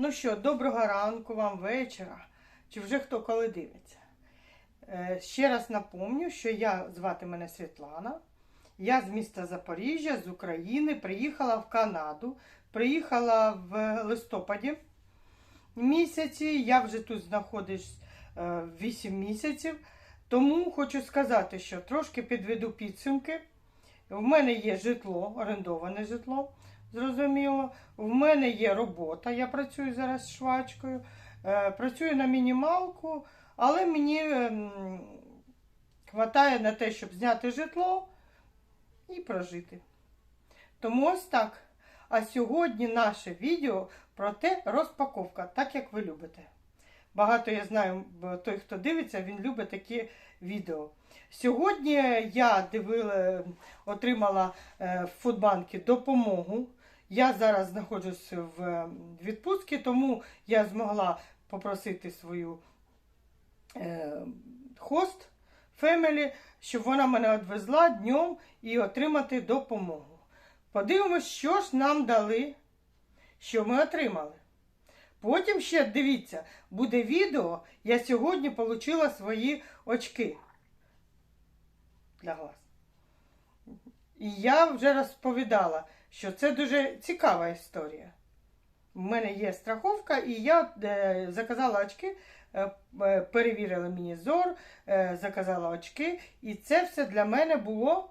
Ну що, доброго ранку вам вечора, чи вже хто коли дивиться. Е, Ще раз напомню, що я звати мене Світлана. Я з міста Запоріжжя, з України, приїхала в Канаду. Приїхала в листопаді місяці. Я вже тут знаходжусь е, 8 місяців. Тому хочу сказати, що трошки підведу підсумки. В мене є житло, орендоване житло, зрозуміло. В мене є робота, я працюю зараз швачкою, е, працюю на мінімалку, але мені ем, хватає на те, щоб зняти житло і прожити. Тому ось так. А сьогодні наше відео про те розпаковка, так як ви любите. Багато я знаю, той, хто дивиться, він любить такі відео. Сьогодні я дивила, отримала е, в Фудбанки допомогу. Я зараз знаходжусь в відпустці, тому я змогла попросити свою е, хост Фемелі, щоб вона мене відвезла днем і отримати допомогу. Подивимось, що ж нам дали, що ми отримали. Потім ще дивіться, буде відео. Я сьогодні отримала свої очки для глаз. І я вже розповідала, що це дуже цікава історія. У мене є страховка, і я е, заказала очки, е, е, мені зор, заказала очки, і це все для мене було.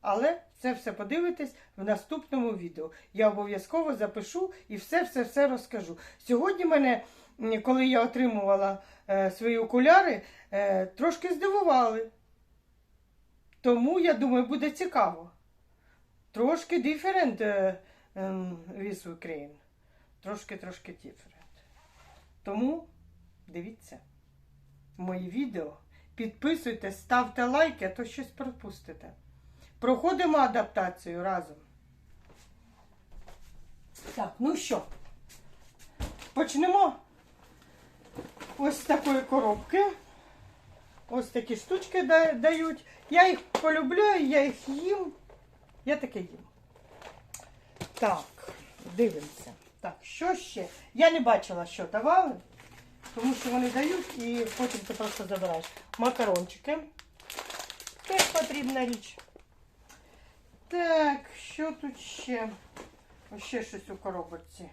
Але це все подивитесь в наступному відео. Я обов'язково запишу і все-все-все розкажу. Сьогодні мене, коли я отримувала е, свої окуляри, е, трошки здивували. Тому, я думаю, буде цікаво. Трошки different uh, um, with Ukraine. Трошки-трошки different. Тому дивіться мої відео. Підписуйтесь, ставте лайки, а то щось пропустите. Проходимо адаптацію разом. Так, ну що, почнемо ось такої коробки. Ось такі штучки дають. Я їх полюбляю, я їх їм. Я таке їм. Так, дивимося. Так, що ще? Я не бачила, що давали, тому що вони дають і потім ти просто забираєш. Макарончики. Теж потрібна річ. Так, що тут ще? Ось ще щось у коробочці.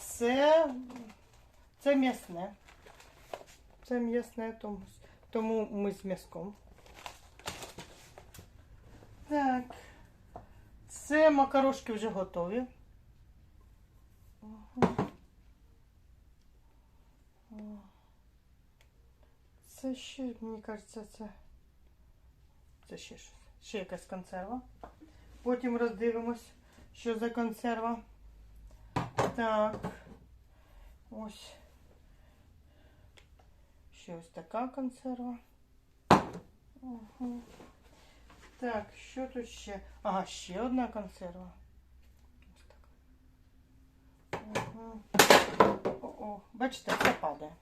Це, це м'ясне. Це м'ясне, тому, тому ми з м'язком. Так. Це макарошки вже готові. Це ще, мені кажеться, це. Це ще щось. Ще якась консерва. Потім роздивимось, що за консерва. Так. Ось. Ще ось така консерва. Угу. Так, що тут ще? Ага, ще одна консерва. Ось так. Угу. О-о, бачите, все падає.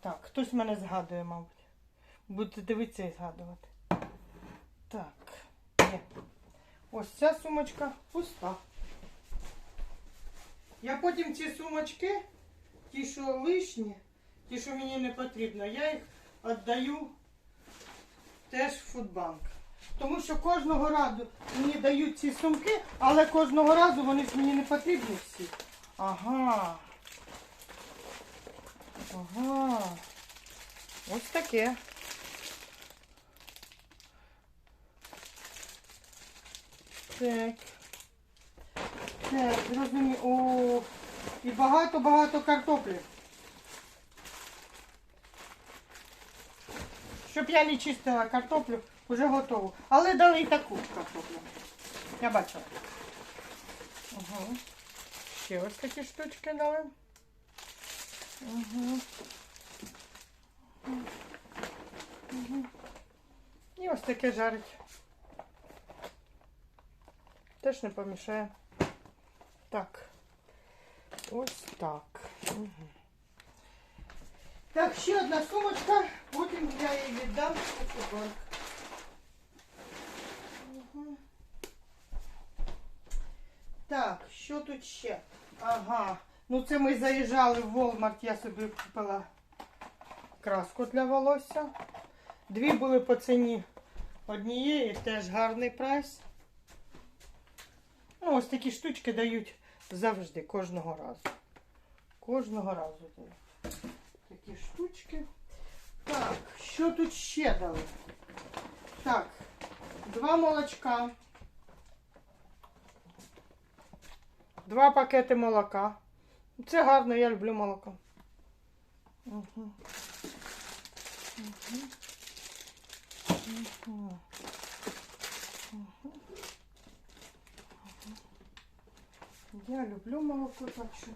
Так, хтось мене згадує, мабуть. Будете дивитися і згадувати. Так, є. Ось ця сумочка пуста. Я потім ці сумочки, ті, що лишні, ті, що мені не потрібно, я їх віддаю теж фудбанк. Тому що кожного разу мені дають ці сумки, але кожного разу вони ж мені не потрібні всі. Ага. Ага. Ось таке. Так. Так, зрозуміло. О, і багато-багато картоплі. Щоб я не чистила картоплю, вже готову. Але дали і таку картоплю. Я бачила. Угу. Ще ось такі штучки дали. Угу. Угу. І ось таке жарить. Теж не помішає. Так. Ось так. Угу. Так, ще одна сумочка, потім я її віддам у футболк. Угу. Так, що тут ще? Ага. Ну це ми заїжджали в Walmart, я собі купила краску для волосся. Дві були по ціні однієї, теж гарний прайс. Ну, ось такі штучки дають завжди, кожного разу. Кожного разу дають. Такі штучки. Так, що тут ще дали? Так, два молочка. Два пакети молока. Це гарно, я люблю молоко. Я люблю молоко, так що.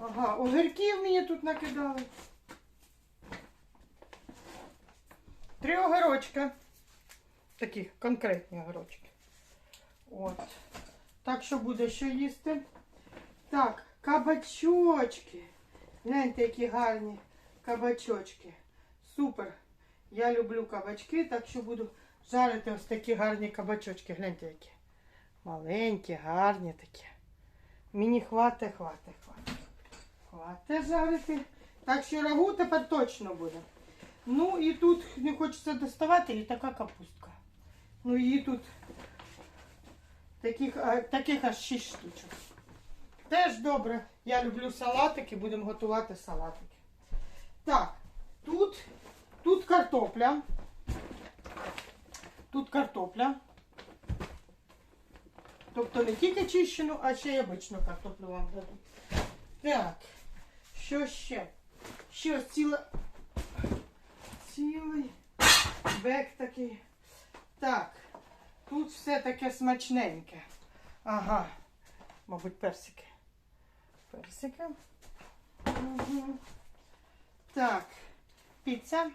Ага, огірків мені тут накидали. Три огірочка. Такі конкретні огірочки. От. Так що буде що їсти. Так, кабачочки. Гляньте, які гарні кабачочки. Супер. Я люблю кабачки, так що буду жарити ось такі гарні кабачочки. Гляньте, які. Маленькі, гарні такі. Мені хватить, хватить, хватить. Хватить жарити. Так що рагу тепер точно буде. Ну і тут не хочеться доставати і така капустка. Ну її тут таких, таких аж 6 штучок. Теж добре. Я люблю салатики, будемо готувати салатики. Так, тут, тут картопля. Тут картопля. Тобто не тільки чищену, а ще й обичну картоплю вам дадуть. Так, що ще? Ще ось ціла, цілий бек такий. Так, тут все таке смачненьке. Ага, мабуть, персики. Персики. Угу. Так, піца.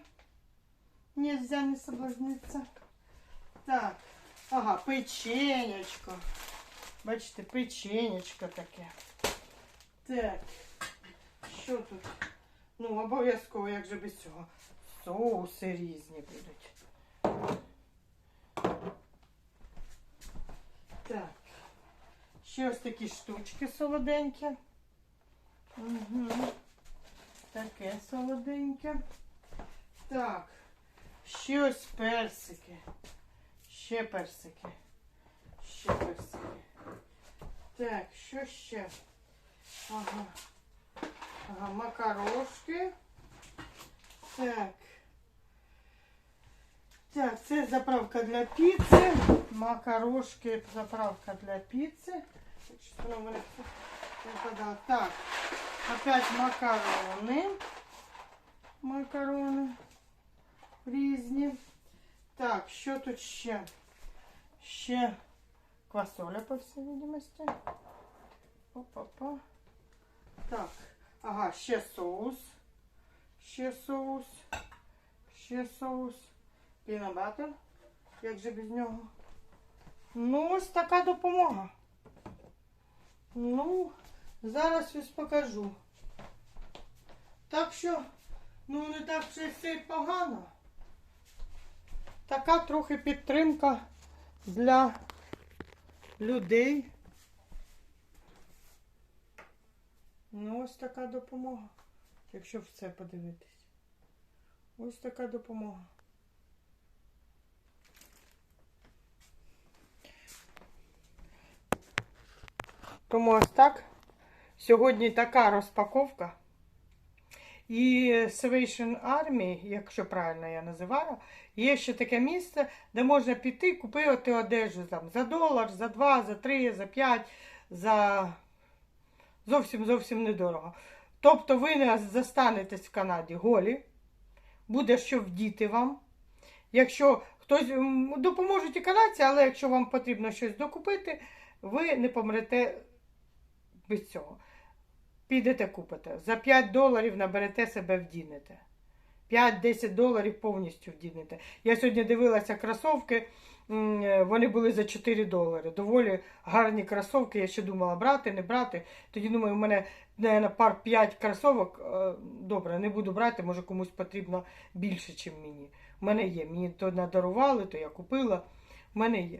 Нельзя не соблазниться. Так, ага, печенечко. Бачите, печенечко таке. Так, що тут? Ну, обов'язково, як же без цього. Соуси різні будуть. Так. Ще ось такі штучки солоденькі. Угу. Таке солоденьке. Так. Ще ось персики. Ще персики. Ще персики. Так, що ще? Ага. Ага, макарошки. Так. Так, це заправка для піци. Макарошки, заправка для піци. Так, опять макарони. Макарони різні. Так, що тут ще? Ще квасоля, по всій видимості. Опа-па. Так, ага, ще соус. Ще соус. Ще соус. Пінабатер. Як же без нього? Ну, ось така допомога. Ну, зараз ось покажу. Так що, ну не так вже все погано. Така трохи підтримка для людей. Ну, ось така допомога, якщо в це подивитись. Ось така допомога. Тому ось так. Сьогодні така розпаковка. І Salvation Army, якщо правильно я називаю, є ще таке місце, де можна піти купити одежу там, за долар, за два, за три, за п'ять, за зовсім зовсім недорого. Тобто ви не застанетесь в Канаді голі, буде що вдіти вам. Якщо хтось допоможуть і канадці, але якщо вам потрібно щось докупити, ви не помрете без цього. Підете купите. За 5 доларів наберете себе вдінете. 5-10 доларів повністю вдінете. Я сьогодні дивилася кросовки, вони були за 4 долари. Доволі гарні кросовки. Я ще думала брати, не брати. Тоді думаю, у мене наверное, пар 5 кросовок. Е, Добре, не буду брати, може комусь потрібно більше, ніж мені. У мене є. Мені то надарували, то я купила. У мене є.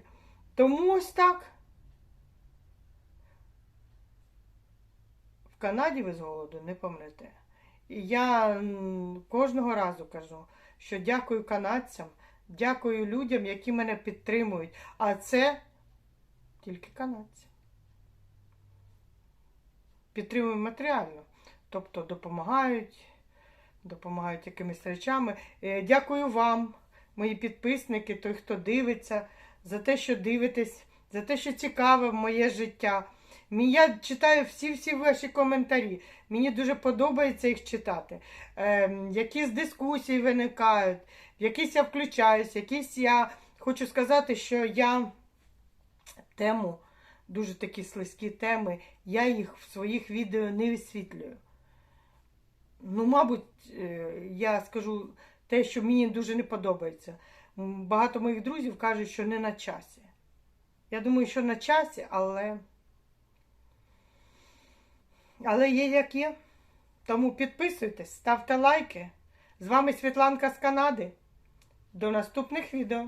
Тому ось так. Канаді ви з голоду не помрете. І я кожного разу кажу, що дякую канадцям, дякую людям, які мене підтримують. А це тільки канадці. Підтримують матеріально, тобто допомагають, допомагають якимись речами. Е, Дякую вам, мої підписники, той, хто дивиться, за те, що дивитесь, за те, що цікаве моє життя. Я читаю всі-всі ваші коментарі. Мені дуже подобається їх читати. Ем, якісь дискусії виникають, в якісь я включаюсь, якісь я хочу сказати, що я тему, дуже такі слизькі теми, я їх в своїх відео не висвітлюю. Ну, мабуть, е, я скажу те, що мені дуже не подобається. Багато моїх друзів кажуть, що не на часі. Я думаю, що на часі, але. Але є як є. Тому підписуйтесь, ставте лайки. З вами Світланка з Канади. До наступних відео.